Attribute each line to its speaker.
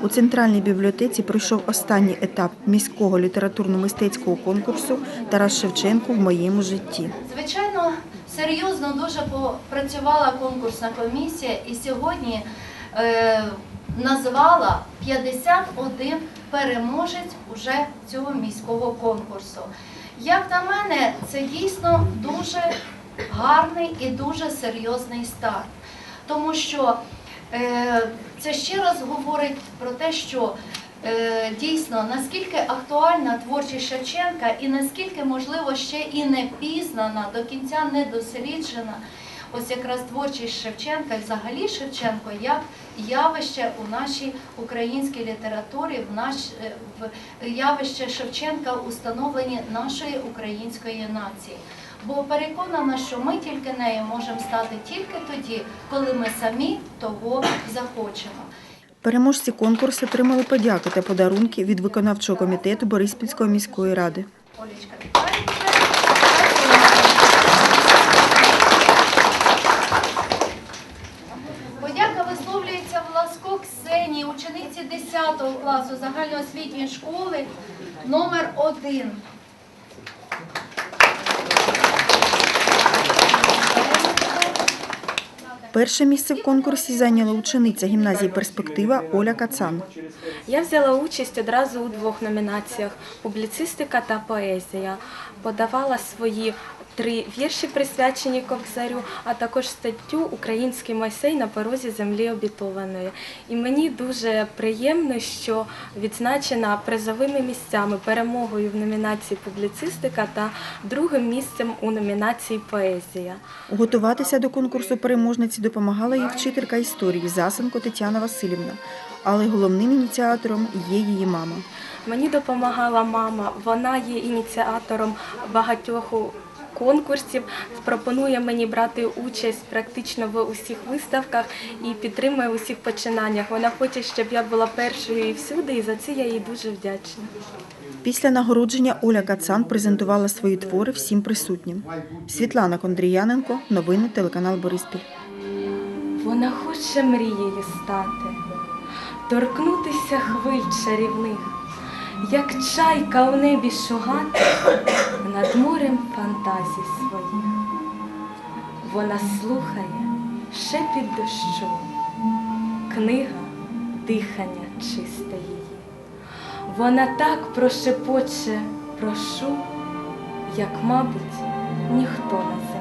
Speaker 1: У центральній бібліотеці пройшов останній етап міського літературно-мистецького конкурсу Тарас Шевченко в моєму житті.
Speaker 2: Звичайно, серйозно дуже попрацювала конкурсна комісія і сьогодні е, назвала 51 переможець уже цього міського конкурсу. Як на мене, це дійсно дуже гарний і дуже серйозний старт, тому що це ще раз говорить про те, що е, дійсно наскільки актуальна творчість Шевченка і наскільки, можливо, ще і не пізнана, до кінця не досліджена. Ось якраз творчість Шевченка і взагалі Шевченко як явище у нашій українській літературі, в наш е, в явище Шевченка у становленні нашої української нації. Бо переконана, що ми тільки нею можемо стати тільки тоді, коли ми самі того захочемо.
Speaker 1: Переможці конкурсу отримали подяки та подарунки від виконавчого комітету Бориспільської міської ради.
Speaker 2: Подяка висловлюється Власко Ксенії, учениці 10 класу загальноосвітньої школи номер 1.
Speaker 1: Перше місце в конкурсі зайняла учениця гімназії Перспектива Оля Кацан.
Speaker 3: Я взяла участь одразу у двох номінаціях публіцистика та поезія. Подавала свої три вірші, присвячені Кобзарю, а також статтю Український Мойсей на порозі землі обітованої. І мені дуже приємно, що відзначена призовими місцями перемогою в номінації публіцистика та другим місцем у номінації поезія.
Speaker 1: Готуватися до конкурсу переможниці допомагала її вчителька історії Засенко Тетяна Васильівна, але головним ініціатором є її мама.
Speaker 3: Мені допомагала мама. Вона є ініціатором багатьох конкурсів, пропонує мені брати участь практично в усіх виставках і підтримує в усіх починаннях. Вона хоче, щоб я була першою і всюди, і за це я їй дуже вдячна.
Speaker 1: Після нагородження Оля Кацан презентувала свої твори всім присутнім. Світлана Кондріяненко, новини телеканал Бориспіль.
Speaker 3: Вона хоче мрією стати, торкнутися хвиль чарівних, як чайка у небі шугати над морем фантазій своїх. Вона слухає шепіт дощу, книга дихання чисте її. Вона так прошепоче прошу, як, мабуть, ніхто не